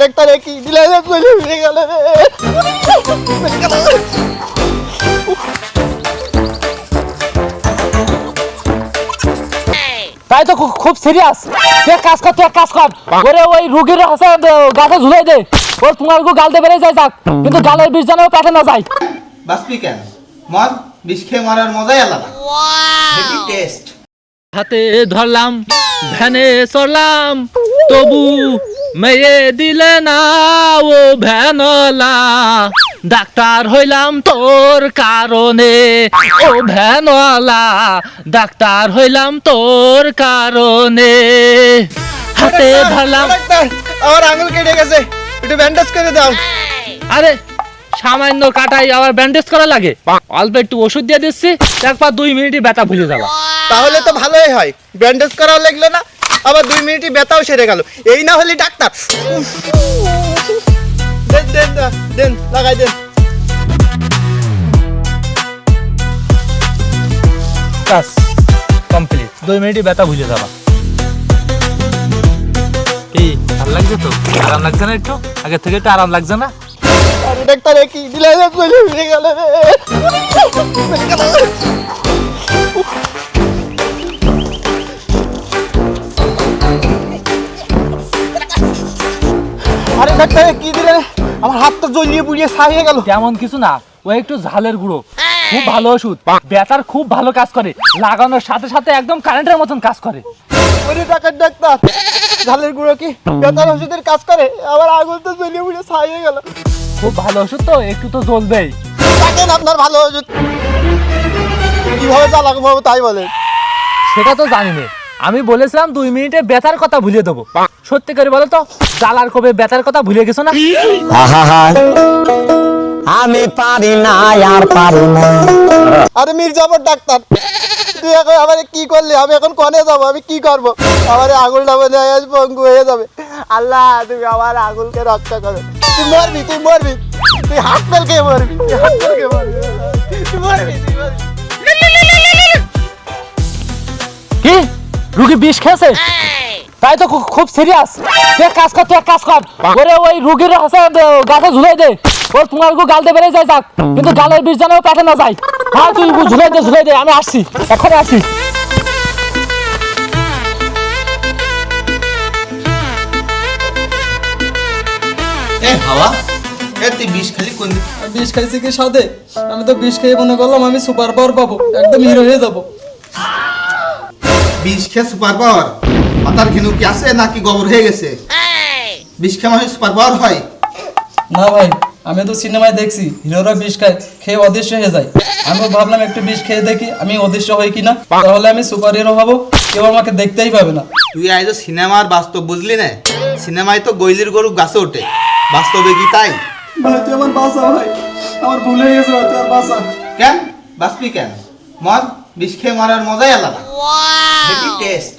Doctor কি দিলে চলে ফিরে গেল রে। তাই তো খুব সিরিয়াস তুই এক কাজ কর তুই এক কাজ কর। ওরে ওই রুগীর হাসে গাছে ঝুলাই দে। ওর তোমার গু গালতে বেড়ে যায় যাক। কিন্তু গালের বিষ যেন পেটে না যায়। কেন? মদ বিষ খেয়ে মরার মজাই আলাদা। টেস্ট হাতে ধরলাম ভ্যানে চড়লাম তবু মেয়ে দিলে না ও ভ্যানলা। ডাক্তার হইলাম তোর কারণে ও ভ্যানওয়ালা ডাক্তার হইলাম তোর কারণে। হাতে ধরলাম আমার আঙুল কেটে গেছে। একটু ব্যান্ডেজ করে দাও। আরে সামান্য কাটাই আবার ব্যান্ডেজ করা লাগে। অল্প একটু ওষুধ দিয়ে দিচ্ছি একবার দুই মিনিটই ব্যথা ভুলে যাবা। তাহলে তো ভালোই হয়। ব্যান্ডেজ করাও লাগল না আবার দুই মিনিটই ব্যথাও সেরে গেল। এই না হলে ডাক্তার। দেন লাগাই দেন। কাজ কমপ্লিট দুই মিনিটই ব্যথা ভুলে যাবা। কি ভালো লাগছে তো? আরাম লাগছে না একটু? আগে থেকে একটু আরাম লাগছে না? আরে ডাক্তার কি? দিলে গেল রে। ডাক্তার কি দিলে? আমার হাত তো জ্বলিয়ে পুড়িয়ে ছাই হয়ে গেল। তেমন কিছু না ও একটু ঝালের গুঁড়ো। খুব ভালো ওষুধ। ব্যথার খুব ভালো কাজ করে। লাগানোর সাথে সাথে একদম কারেন্টের মতন কাজ করে। ওরে ডাক্তার ডাক্তার ঝালের গুঁড়ো কি? ব্যথার ওষুধের কাজ করে? আমার আঙুল তো জ্বলিয়ে পুড়িয়ে ছাই হয়ে গেল। খুব ভালো ওষুধ তো একটু তো জ্বলবেই। দেখেন আপনার ভালো ওষুধ। কীভাবে চালাকবো তাই বলে? সেটা তো জানি না। আমি বলেছিলাম দুই মিনিটে ব্যথার কথা ভুলে দেবো। সত্যি করে বলো তো জ্বালার কবে ব্যথার কথা ভুলে গেছো না? আমি পারি না আর পারি না। আরে মির্জাফর ডাক্তার তুই এখন আমার কি করলি? আমি এখন কনে যাব আমি কি করব? আমার মনে হয় আজ পঙ্গু হয়ে যাবে। আল্লাহ তুমি আমার আঙুলকে রক্ষা করো। তুই মরবি তুই মরবি। তুই হাত ফেল খেয়ে মরবি তুই হাত খেয়ে মরবি। তুই মরবি তুই মরবি। রুগী বিষ খেয়েছে? তাই তো খুব সিরিয়াস তুই কাজ কর তুই কাজ কর। ওরে ওই রুগীর হাসে গাছে ঝুলাই দে। ওর তোমার গু গালতে বেড়ে যায় যাক। কিন্তু গালের বিষ যেন পেটে না যায়। হ্যাঁ তুই গু ঝুলাই দে ঝুলাই দে আমি আসছি। এখন আসছি। এ হাওয়া এ তুই বিষ খালি কোন বিষ খাইছি কি সাথে আমি তো বিষ খেয়ে মনে করলাম আমি সুপার পাওয়ার পাবো একদম হিরো হয়ে যাব। বিষ খেয়ে সুপার পাওয়ার। মাথার ঘিনু কি আছে নাকি গোবর হয়ে গেছে? বিষ খেয়ে মানুষ সুপার পাওয়ার হয়? না ভাই আমি তো সিনেমায় দেখছি হিরোরা বিষ খায় খেয়ে অদৃশ্য হয়ে যায়। আমিও ভাবলাম একটু বিষ খেয়ে দেখি আমি অদৃশ্য হই কিনা। তাহলে আমি সুপার হিরো হব কেউ আমাকে দেখতেই পাবে না। তুই আজ সিনেমার বাস্তব বুঝলি না? সিনেমায় তো গৈলির গরু গাছে ওঠে। বাস্তবে কি তাই? ভাই তুই আমার বাসা ভাই। আমার ভুল হয়ে গেছে ভাই তুই আর বাসা কেন? বাঁচবি কেন? মদ বিষ খেয়ে মরার মজাই আলাদা। হেভি টেস্ট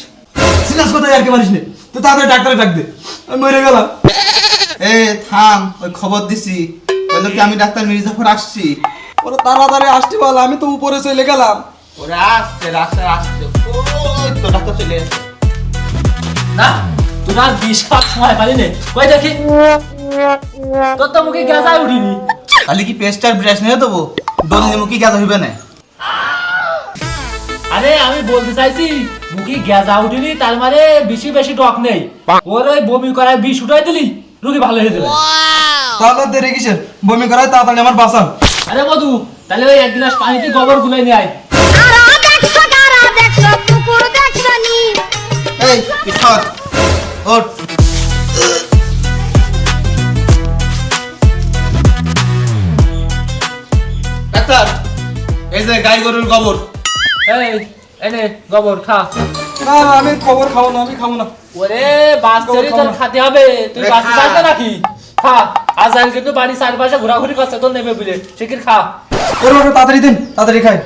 সিরিয়াস কথা আর কি পারিস নে। তুই তাড়াতাড়ি ডাক্তারে ডাক দে। আমি মরে গেলাম। এ থাম ওই খবর দিছি। বলল কি আমি ডাক্তার মির্জাফর আসছি। ওরা তাড়াতাড়ি আসতে বল আমি তো উপরে চলে গেলাম। ওরা আসছে রাস্তায় আসছে। ওই তো ডাক্তার চলে এসেছে। না তোর আর বিষ খাওয়ার সময় পালি নে। কই দেখি? তোর তো মুখে গ্যাস উঠিনি। খালি কি পেস্টার ব্রাশ নিয়ে দেবো? দলনি মুখি গাজা হইবে না। আরে আমি বলতে চাইছি মুখে গ্যাস উঠিনি তার মানে বেশি বেশি ডক নেই। ওর ওই বমি করায় বিষ উঠাই দিলি রুগী ভালো হয়ে যাবে। তাহলে দেরি কিসের? বমি করায় তাড়াতাড়ি আমার বাসা আরে মধু তাহলে ওই এক গ্লাস পানিতে গোবর গুলাই নিয়ে আয়। ডাক্তার এই যে গাই গরুর গোবর। এই এনে গোবর খা। না না, আমি খবর খাব না আমি খাব না। ওরে বাচ্চারই তোর খেতে হবে। তুই বাচ্চা চাস না নাকি? খা। আজ আজ কিন্তু বাড়ি চারপাশে ঘোরাঘুরি করছে তোর নেবে বুঝে শিখির খা। ওর ওটা তাড়াতাড়ি দিন তাড়াতাড়ি খাই।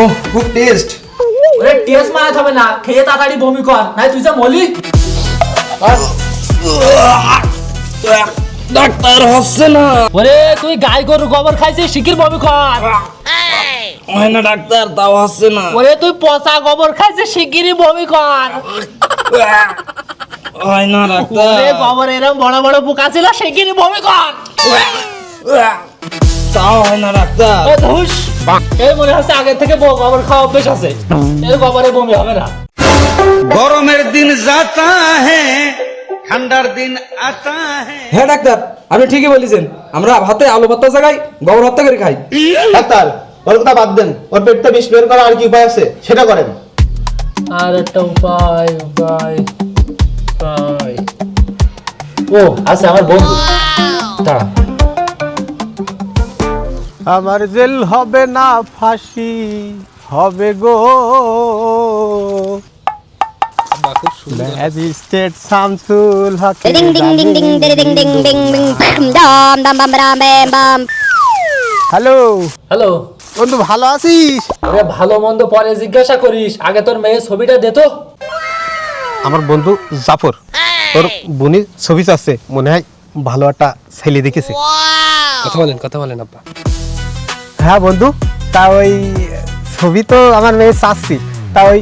ও খুব টেস্ট ওরে টেস্ট মারাতে হবে না খেয়ে তাড়াতাড়ি বমি কর নাই তুই যে মলি। ডাক্তার হচ্ছে না। ওরে তুই গাই গরু গোবর খাইছিস শিকির বমি কর। হয় না ডাক্তার তাও হচ্ছে না। ওরে তুই পচা গোবর খাইছিস শিগগিরই বমি কর। হয় না ডাক্তার। ওরে গোবর এরম বড় বড় পোকা ছিল শিগগিরই বমি কর। তাও হয় না ডাক্তার ও ধুস! এই মনে হচ্ছে আগে থেকে ব- গোবর খাওয়া অভ্যেস আছে। এই গোবরে বমি হবে না। গরমের দিন যাতা হ্যাঁ ঠান্ডার দিন আতা হ্যাঁ হ্যাঁ ডাক্তার আপনি ঠিকই বলেছেন। আমরা ভাতে আলু ভর্তা জায়গায় গোবর ভর্তা করে খাই। ডাক্তার ওর কথা বাদ দেন। ওর পেটটা বিষ বের করার আর কি উপায় আছে? সেটা করেন। আর একটা উপায় উপায় উপায়। ও আছে আমার বন্ধু। দাঁড়া। আমার জেল হবে না ফাঁসি হবে গো magistrate Shamsul Haque hello hello বন্ধু ভালো আছিস আরে ভালো মন্দ পরে জিজ্ঞাসা করিস আগে তোর মেয়ের ছবিটা দে তো আমার বন্ধু জাফর ওর বুনি ছবি আছে মনে হয় ভালো একটা ছেলে দেখেছে কথা বলেন কথা বলেন আব্বা হ্যাঁ বন্ধু তা ওই ছবি তো আমার মেয়ে চাচ্ছি। তা ওই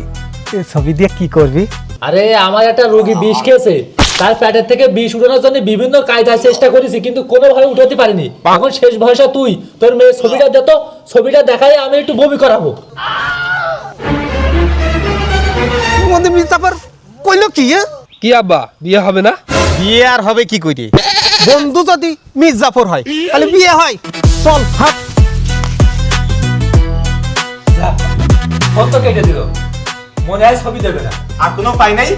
ছবি দিয়ে কি করবি? আরে আমার একটা রোগী বিষ খেয়েছে। তার পেটের থেকে বিষ উঠানোর জন্য বিভিন্ন কায়দায় চেষ্টা করেছি কিন্তু কোনোভাবে উঠাতে পারিনি। এখন শেষ ভরসা তুই তোর মেয়ের ছবিটা দে তো ছবিটা দেখাই আমি একটু বমি করাবো। কইলো কি? কি আব্বা বিয়ে হবে না? বিয়ে আর হবে কি করি বন্ধু যদি মির্জাফর হয় তাহলে বিয়ে হয়। চল হাট। ফোন তো কেটে দিল। মনে হয় ছবি দেবে না। আর কোনো পাই নাই?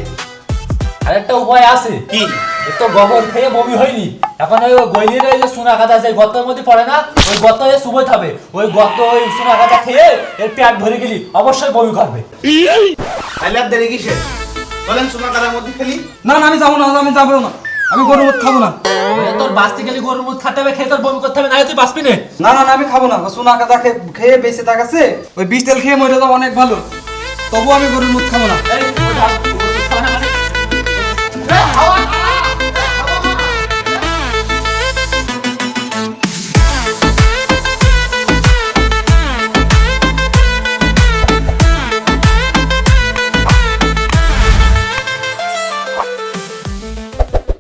আর একটা উপায় আছে। কি? এ তো গোবর খেয়ে বমি হয়নি। এখন ওই গইলির ওই যে সোনা কাটা আছে গর্তের মধ্যে পড়ে না ওই গর্ত হয়ে সুবই খাবে ওই গর্ত ওই সোনা কাটা খেয়ে এর পেট ভরে গেলি অবশ্যই বমি করবে। তাহলে আর দেরি কিসে বলেন সোনা কাদার মধ্যে খেলি। না না আমি যাব না আমি যাব না। আমি গরুর মুখ খাব না। তোর বাঁচতে গেলে গরুর মুখ খাতে হবে খেয়ে তোর বমি করতে হবে না তুই বাঁচবি না। না না আমি খাব না। সোনা কাদা খেয়ে খেয়ে বেঁচে থাকাছে ওই বিষ তেল খেয়ে মরে যাওয়া অনেক ভালো। তবু আমি গরুর মুখ খাব না।